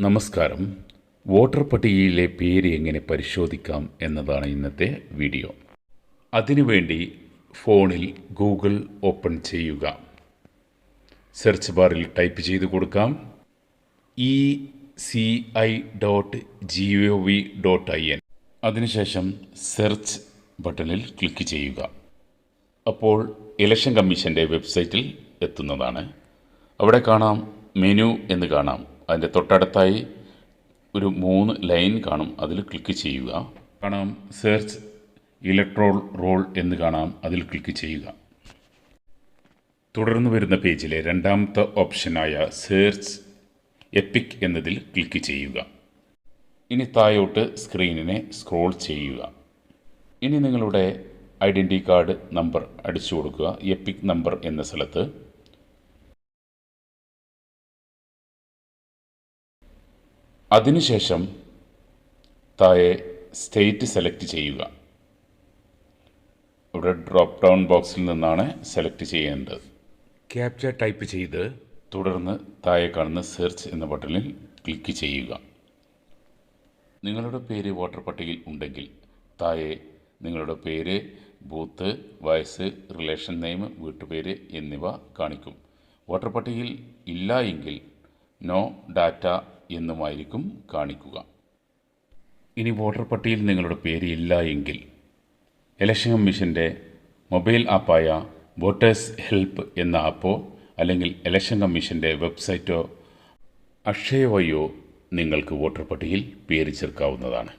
നമസ്കാരം. വോട്ടർ പട്ടികയിലെ പേര് എങ്ങനെ പരിശോധിക്കാം എന്നതാണ് ഇന്നത്തെ വീഡിയോ. അതിനുവേണ്ടി ഫോണിൽ ഗൂഗിൾ ഓപ്പൺ ചെയ്യുക. സെർച്ച് ബാറിൽ ടൈപ്പ് ചെയ്ത് കൊടുക്കാം. E C I dot G O V dot I N അതിനുശേഷം സെർച്ച് ബട്ടണിൽ ക്ലിക്ക് ചെയ്യുക. അപ്പോൾ ഇലക്ഷൻ കമ്മീഷന്റെ വെബ്സൈറ്റിൽ എത്തുന്നതാണ്. അവിടെ കാണാം മെനു എന്ന് കാണാം. അതിന്റെ തൊട്ടടുത്തായി ഒരു മൂന്ന് ലൈൻ കാണും. അതിൽ ക്ലിക്ക് ചെയ്യുക. കാണാം. സെർച്ച് ഇലക്ട്രോൾ റോൾ എന്ന് കാണാം. അതിൽ ക്ലിക്ക് ചെയ്യുക. തുടർന്ന് വരുന്ന പേജിലെ രണ്ടാമത്തെ ഓപ്ഷനായ സെർച്ച് എപ്പിക് എന്നതിൽ ക്ലിക്ക് ചെയ്യുക. ഇനി താഴോട്ട് സ്ക്രീനിനെ സ്ക്രോൾ ചെയ്യുക. ഇനി നിങ്ങളുടെ ഐഡന്റി കാർഡ് നമ്പർ അടിച്ചു കൊടുക്കുക. എപ്പിക് നമ്പർ എന്ന സ്ഥലത്ത് അതിനുശേഷം താഴെ സ്റ്റേറ്റ് സെലക്ട് ചെയ്യുക. ഇവിടെ ഡ്രോപ്പ് ഡൗൺ ബോക്സിൽ നിന്നാണ് സെലക്ട് ചെയ്യേണ്ടത്. ക്യാപ്ചർ ടൈപ്പ് ചെയ്ത് തുടർന്ന് താഴെ കാണുന്ന സെർച്ച് എന്ന ബട്ടണിൽ ക്ലിക്ക് ചെയ്യുക. നിങ്ങളുടെ പേര് വോട്ടർ പട്ടികയിൽ ഉണ്ടെങ്കിൽ താഴെ നിങ്ങളുടെ പേര് ബൂത്ത് വയസ്സ് റിലേഷൻ നെയിം വീട്ടുപേര് എന്നിവ കാണിക്കും. വോട്ടർ പട്ടികയിൽ ഇല്ല എങ്കിൽ നോ ഡാറ്റ എന്നുമായിരിക്കും കാണിക്കുക. ഇനി വോട്ടർ പട്ടികയിൽ നിങ്ങളുടെ പേര് ഇല്ല എങ്കിൽ ഇലക്ഷൻ കമ്മീഷന്റെ മൊബൈൽ ആപ്പായ വോട്ടേഴ്സ് ഹെൽപ്പ് എന്ന ആപ്പോ അല്ലെങ്കിൽ ഇലക്ഷൻ കമ്മീഷന്റെ വെബ്സൈറ്റോ അക്ഷയവയോ നിങ്ങൾക്ക് വോട്ടർ പട്ടികയിൽ പേര് ചേർക്കാവുന്നതാണ്.